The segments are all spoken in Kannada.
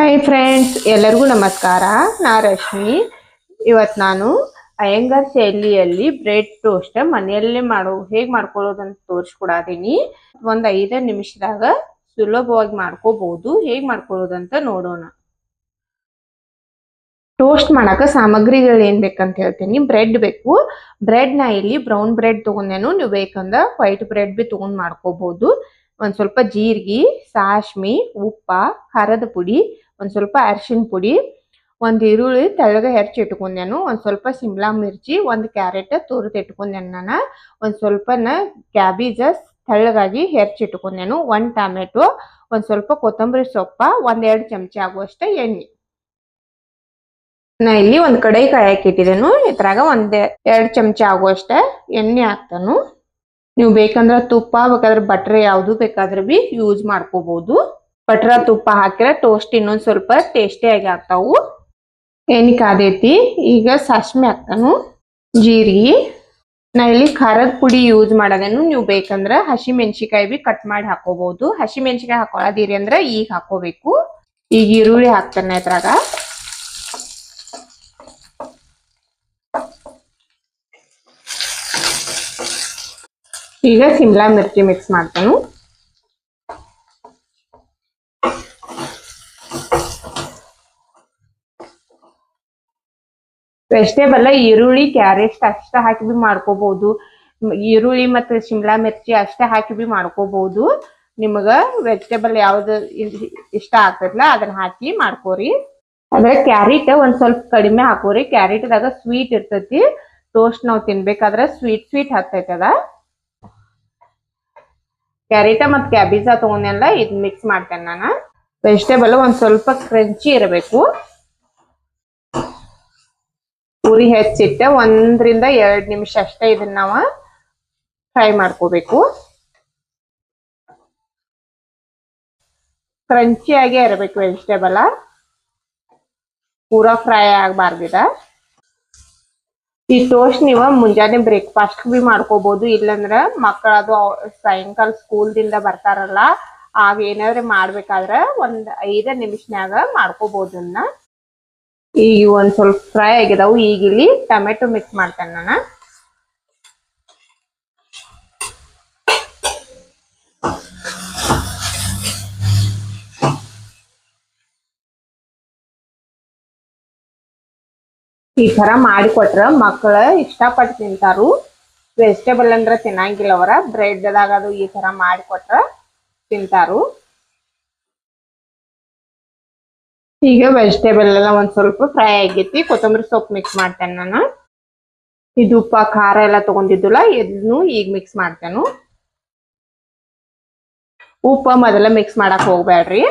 ಹಾಯ್ ಫ್ರೆಂಡ್ಸ್ ಎಲ್ಲರಿಗೂ ನಮಸ್ಕಾರ. ನಾ ರಶ್ಮಿ. ಇವತ್ತು ನಾನು ಅಯ್ಯಂಗಾರ್ ಶೈಲಿಯಲ್ಲಿ ಬ್ರೆಡ್ ಟೋಸ್ಟ್ ಮನೆಯಲ್ಲೇ ಮಾಡೋ, ಹೇಗೆ ಮಾಡ್ಕೊಳ್ಳೋದಂತ ತೋರಿಸ್ಕೊಡಾದೀನಿ. ಒಂದು ಐದು ನಿಮಿಷದಾಗ ಸುಲಭವಾಗಿ ಮಾಡ್ಕೋಬಹುದು ಹೇಗೆ ಮಾಡ್ಕೊಳ್ಳೋದಂತ ನೋಡೋಣ. ಟೋಸ್ಟ್ ಮಾಡೋಕೆ ಸಾಮಗ್ರಿಗಳು ಏನ್ ಬೇಕಂತ ಹೇಳ್ತೀನಿ. ಬ್ರೆಡ್ ಬೇಕು. ಬ್ರೆಡ್ ನಾ ಇಲ್ಲಿ ಬ್ರೌನ್ ಬ್ರೆಡ್ ತೊಗೊಂಡೇನು, ನೀವು ಬೇಕಂದ್ರೆ ವೈಟ್ ಬ್ರೆಡ್ ಬಿ ತೊಗೊಂಡು ಮಾಡ್ಕೋಬಹುದು ಒಂದು ಸ್ವಲ್ಪ ಜೀರಿಗೆ ಸಾಸ್ಮಿ ಉಪ್ಪ, ಖಾರದ ಪುಡಿ ಒಂದ್ ಸ್ವಲ್ಪ ಅರಿಶಿನ ಪುಡಿ, ಒಂದು ಈರುಳ್ಳಿ ತೆಳಗ ಹೆರ್ಚಿ ಇಟ್ಕೊಂಡೇನು, ಒಂದು ಸ್ವಲ್ಪ ಸಿಮ್ಲಾ ಮಿರ್ಚಿ, ಒಂದು ಕ್ಯಾರೆಟ್ ತುರಿದು ಇಟ್ಕೊಂಡೇನು ನಾನು. ಒಂದು ಸ್ವಲ್ಪನ ಕ್ಯಾಬೇಜ್ ತೆಳ್ಳಗಾಗಿ ಹೆರ್ಚಿ ಇಟ್ಕೊಂಡೇನು, ಒಂದು ಟೊಮೆಟೊ, ಒಂದು ಸ್ವಲ್ಪ ಕೊತ್ತಂಬರಿ ಸೊಪ್ಪ ಒಂದೆರಡು ಚಮಚ ಆಗುವಷ್ಟು ಎಣ್ಣೆ. ನಾ ಇಲ್ಲಿ ಒಂದು ಕಡೆ ಕಾಯಕ್ಕೆ ಇಟ್ಟಿದ್ದೇನು ಇದ್ರಾಗ ಒಂದ್ ಎರಡು ಚಮಚ ಆಗುವಷ್ಟ ಎಣ್ಣೆ ಹಾಕ್ತಾನು. ನೀವು ಬೇಕಂದ್ರೆ ತುಪ್ಪ, ಬೇಕಾದ್ರೆ ಬಟ್ರೆ ಯಾವುದು ಬೇಕಾದ್ರೆ ಬಿ ಯೂಸ್ ಮಾಡ್ಕೋಬಹುದು ಬಟ್ರ ತುಪ್ಪ ಹಾಕಿದ್ರೆ ಟೋಸ್ಟ್ ಇನ್ನೊಂದು ಸ್ವಲ್ಪ ಟೇಸ್ಟಿಯಾಗಿ ಆಗ್ತಾವು. ಏನಿ ಕಾದೈತಿ ಈಗ ಸಾಸ್ಮಿ ಹಾಕ್ತಾನು. ಜೀರಿಗೆ. ನಾ ಇಲ್ಲಿ ಖಾರದ ಪುಡಿ ಯೂಸ್ ಮಾಡೋದೇನು ನೀವು ಬೇಕಂದ್ರೆ ಹಸಿ ಮೆಣಸಿಕಾಯಿ ಬಿ ಕಟ್ ಮಾಡಿ ಹಾಕೋಬಹುದು ಹಸಿ ಮೆಣಸಿಕಾಯಿ ಹಾಕೊಳ್ಳೋದಿರಿ ಅಂದ್ರೆ ಈಗ ಹಾಕೋಬೇಕು. ಈಗ ಈರುಳ್ಳಿ ಹಾಕ್ತಾನೆ ಅದ್ರಾಗ ಈಗ ಸಿಮ್ಲಾ ಮಿರ್ಚಿ ಮಿಕ್ಸ್ ಮಾಡ್ತಾನು. ವೆಜಿಟೇಬಲ್ ಈರುಳ್ಳಿ ಕ್ಯಾರೆಟ್ ಅಷ್ಟ ಹಾಕಿ ಬಿ ಮಾಡ್ಕೋಬಹುದು ಈರುಳ್ಳಿ ಮತ್ತೆ ಶಿಮ್ಲಾ ಮಿರ್ಚಿ ಅಷ್ಟೇ ಹಾಕಿ ಬಿ ಮಾಡ್ಕೋಬಹುದು ನಿಮಗ ವೆಜಿಟೇಬಲ್ ಯಾವ್ದು ಇಷ್ಟ ಆಗ್ತದಲ್ಲ ಅದನ್ನ ಹಾಕಿ ಮಾಡ್ಕೋರಿ. ಅಂದ್ರೆ ಕ್ಯಾರೆಟ್ ಒಂದ್ ಸ್ವಲ್ಪ ಕಡಿಮೆ ಹಾಕೋರಿ. ಕ್ಯಾರೆಟ್ದಾಗ ಸ್ವೀಟ್ ಇರ್ತೈತಿ. ಟೋಸ್ಟ್ ನಾವು ತಿನ್ಬೇಕಾದ್ರೆ ಸ್ವೀಟ್ ಸ್ವೀಟ್ ಹತ್ತೈತಿ ಅದ. ಕ್ಯಾರೆಟ ಮತ್ ಕ್ಯಾಬೇಜ ತಗೊಂಡೆಲ್ಲ ಇದ್ ಮಿಕ್ಸ್ ಮಾಡ್ತೇನೆ ನಾನು. ವೆಜಿಟೇಬಲ್ ಒಂದ್ ಸ್ವಲ್ಪ ಕ್ರಂಚಿ ಇರಬೇಕು. ಪೂರಿ ಹೆಚ್ಚಿಟ್ಟ ಒಂದ್ರಿಂದ ಎರಡ್ ನಿಮಿಷ ಅಷ್ಟೇ ಇದನ್ನ ನಾವ ಫ್ರೈ ಮಾಡ್ಕೋಬೇಕು. ಆಗೇ ಇರಬೇಕು ವೆಜಿಟೇಬಲ್. ಪೂರಾ ಫ್ರೈ ಆಗಬಾರ್ದಿದ. ಈ ಟೋಸ್ಟ್ ನೀವು ಮುಂಜಾನೆ ಬ್ರೇಕ್ಫಾಸ್ಟ್ ಬಿ ಮಾಡ್ಕೋಬಹುದು ಇಲ್ಲಂದ್ರ ಮಕ್ಕಳದು ಸಾಯಂಕಾಲ ಸ್ಕೂಲ್ ದಿಂದ ಬರ್ತಾರಲ್ಲ, ಆಗ ಏನಾದ್ರೆ ಮಾಡ್ಬೇಕಾದ್ರ ಒಂದ್ ಐದ ನಿಮಿಷನ್ಯಾಗ ಮಾಡ್ಕೋಬಹುದು ಅದನ್ನ ಈಗ ಒಂದ್ ಸ್ವಲ್ಪ ಫ್ರೈ ಆಗಿದಾವು. ಈಗ ಇಲ್ಲಿ ಟೊಮೆಟೊ ಮಿಕ್ಸ್ ಮಾಡ್ತೇನೆ ನಾನು. ಈ ತರ ಮಾಡಿಕೊಟ್ರ ಮಕ್ಕಳ ಇಷ್ಟಪಟ್ಟು ತಿಂತಾರು. ವೆಜಿಟೇಬಲ್ ಅಂದ್ರೆ ತಿನ್ನಂಗಿಲ್ಲ ಅವರ. ಬ್ರೆಡ್ ದಾಗ ಅದು ಈ ತರ ಮಾಡಿಕೊಟ್ರ ತಿಂತಾರು. ಈಗ ವೆಜಿಟೇಬಲ್ ಎಲ್ಲ ಒಂದ್ ಸ್ವಲ್ಪ ಫ್ರೈ ಆಗೈತಿ ಕೊತ್ತಂಬರಿ ಸೊಪ್ಪು ಮಿಕ್ಸ್ ಮಾಡ್ತೇನೆ ನಾನು. ಇದು ಉಪ್ಪ, ಖಾರ ಎಲ್ಲ ತಗೊಂಡಿದ್ದಿಲ್ಲ, ಇದನ್ನು ಈಗ ಮಿಕ್ಸ್ ಮಾಡ್ತೇನು. ಉಪ್ಪ ಮೊದಲ ಮಿಕ್ಸ್ ಮಾಡಕ್ ಹೋಗ್ಬೇಡ್ರಿ.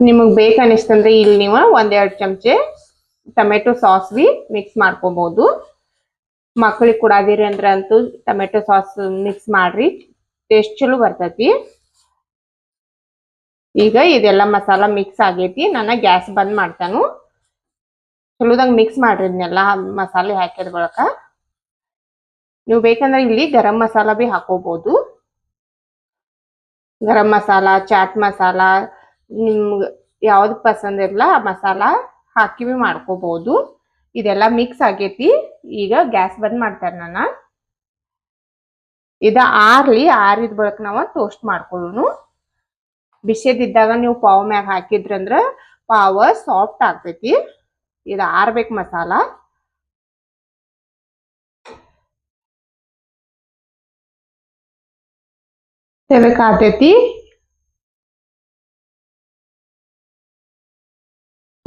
ನಿಮಗ್ ಬೇಕ ಅನಿಸ್ತಂದ್ರೆ ಇಲ್ಲಿ ನೀವು ಒಂದೆರಡು ಚಮಚೆ ಟೊಮೆಟೊ ಸಾಸ್ ಬಿ ಮಿಕ್ಸ್ ಮಾಡ್ಕೋಬಹುದು ಮಕ್ಕಳಿಗೆ ಕೊಡಾದಿರಿ ಅಂದ್ರ ಅಂತೂ ಟೊಮೆಟೊ ಸಾಸ್ ಮಿಕ್ಸ್ ಮಾಡ್ರಿ ಟೇಸ್ಟ್ ಚಲೋ ಬರ್ತೈತಿ. ಈಗ ಇದೆಲ್ಲ ಮಸಾಲ ಮಿಕ್ಸ್ ಆಗೈತಿ, ನಾನು ಗ್ಯಾಸ್ ಬಂದ್ ಮಾಡ್ತಾನು. ಚಲೋದಂಗ್ ಮಿಕ್ಸ್ ಮಾಡ್ರಿ ಇದನ್ನೆಲ್ಲ ಮಸಾಲೆ ಹಾಕಿದ ನೀವು ಬೇಕಂದ್ರೆ ಇಲ್ಲಿ ಗರಂ ಮಸಾಲ ಬಿ ಹಾಕೋಬಹುದು ಗರಂ ಮಸಾಲ, ಚಾಟ್ ಮಸಾಲ, ನಿಮ್ಗೆ ಯಾವ್ದು ಪಸಂದ್ ಇರಲ್ಲ ಮಸಾಲ ಹಾಕಿ ಬಿ ಮಾಡ್ಕೋಬಹುದು ಇದೆಲ್ಲ ಮಿಕ್ಸ್ ಆಗೈತಿ. ಈಗ ಗ್ಯಾಸ್ ಬಂದ್ ಮಾಡ್ತಾರೆ ನಾನು. ಇದ ಆರ್ಲಿ, ಆರಿದ ಬಳಕ ನಾವು ಟೋಸ್ಟ್ ಮಾಡ್ಕೊಳ್ಳೋನು. ಬಿಸಿದಿದ್ದಾಗ ನೀವು ಪಾವ್ ಮ್ಯಾಗ ಹಾಕಿದ್ರಂದ್ರ ಪಾವ ಸಾಫ್ಟ್ ಆಗ್ತೈತಿ. ಇದು ಆರ್ಬೇಕು ಮಸಾಲ. ತೆವಕಾತೈತಿ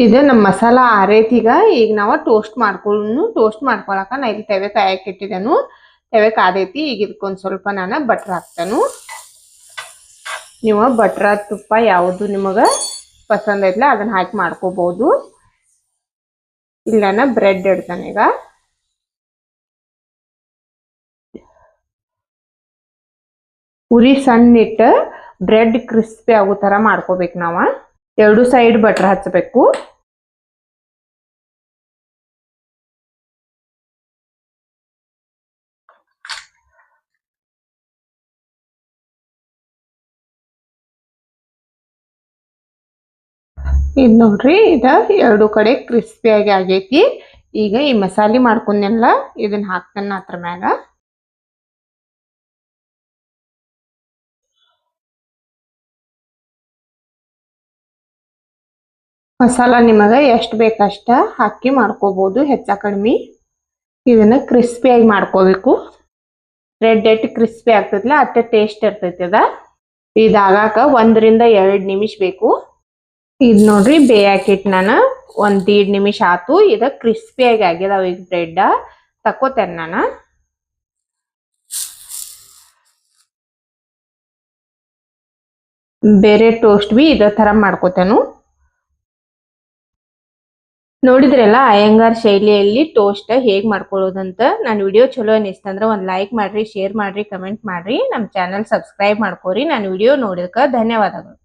ಇದು ನಮ್ಮ ಮಸಾಲ ಆರೈತಿ ಈಗ ಈಗ ನಾವು ಟೋಸ್ಟ್ ಮಾಡ್ಕೊಂಡು ಟೋಸ್ಟ್ ಮಾಡ್ಕೊಳಕ ನಾ ಇಲ್ಲಿ ತೆವೆ ಕಾಯಕ್ಕೆ ಇಟ್ಟಿದ್ದೇನು ತೆವೆ ಕಾದೈತಿ. ಈಗ ಇದಕ್ಕೊಂದು ಸ್ವಲ್ಪ ನಾನು ಬಟ್ರ್ ಹಾಕ್ತೇನು. ನೀವು ಬಟ್ರ ತುಪ್ಪ ಯಾವುದು ನಿಮಗೆ ಪಸಂದ್ ಐತ್ಲ ಅದನ್ನ ಹಾಕಿ ಮಾಡ್ಕೋಬಹುದು ಇಲ್ಲ ಬ್ರೆಡ್ ಇಡ್ತಾನೆ ಈಗ. ಉರಿ ಸಣ್ಣ ಇಟ್ಟು ಬ್ರೆಡ್ ಕ್ರಿಸ್ಪಿ ಆಗೋ ತರ ಮಾಡ್ಕೋಬೇಕು ನಾವು. ಎರಡು ಸೈಡ್ ಬಟ್ರ್ ಹಚ್ಚಬೇಕು ಇದು ನೋಡ್ರಿ, ಇದು ಎರಡು ಕಡೆ ಕ್ರಿಸ್ಪಿಯಾಗಿ ಆಗೈತಿ. ಈಗ ಈ ಮಸಾಲೆ ಮಾಡ್ಕೊಂಡೆಲ್ಲ ಇದನ್ನ ಹಾಕ್ತಾನ ಅದ್ರ ಮ್ಯಾಗ ಮಸಾಲ ನಿಮಗೆ ಎಷ್ಟು ಬೇಕಷ್ಟ ಹಾಕಿ ಮಾಡ್ಕೋಬಹುದು ಹೆಚ್ಚ ಕಡಿಮೆ. ಇದನ್ನು ಕ್ರಿಸ್ಪಿಯಾಗಿ ಮಾಡ್ಕೋಬೇಕು. ರೆಡ್ ಎಟ್ ಕ್ರಿಸ್ಪಿ ಆಗ್ತೈತಿಲ್ಲ ಅಷ್ಟೇ ಟೇಸ್ಟ್ ಇರ್ತೈತಿ ಅದ. ಇದಾಗಾಕ ಒಂದರಿಂದ ಎರಡು ನಿಮಿಷ ಬೇಕು. ಇದ್ ನೋಡ್ರಿ ಬೇಯಾಕಿಟ್ ನಾನು ಒಂದ್ ದೀಡ್ ನಿಮಿಷ ಆತು. ಇದ ಕ್ರಿಸ್ಪಿಯಾಗಿ ಆಗ್ಯದಾವ ಈಗ ಬ್ರೆಡ್ ತಕೋತೇನೆ ನಾನು. ಬೇರೆ ಟೋಸ್ಟ್ ಬಿ ಇದೇ ತರ ಮಾಡ್ಕೋತೇನು. ನೋಡಿದ್ರಲ್ಲ ಅಯ್ಯಂಗಾರ್ ಶೈಲಿಯಲ್ಲಿ ಟೋಸ್ಟ್ ಹೇಗ್ ಮಾಡ್ಕೊಳ್ಳೋದಂತ ನಾನು ವಿಡಿಯೋ ಚಲೋ ಅನಿಸ್ತಂದ್ರ ಒಂದ್ ಲೈಕ್ ಮಾಡ್ರಿ ಶೇರ್ ಮಾಡ್ರಿ ಕಮೆಂಟ್ ಮಾಡ್ರಿ. ನಮ್ ಚಾನಲ್ ಸಬ್ಸ್ಕ್ರೈಬ್ ಮಾಡ್ಕೋರಿ. ನಾನು ವಿಡಿಯೋ ನೋಡಿದಕ್ಕೆ ಧನ್ಯವಾದಗಳು.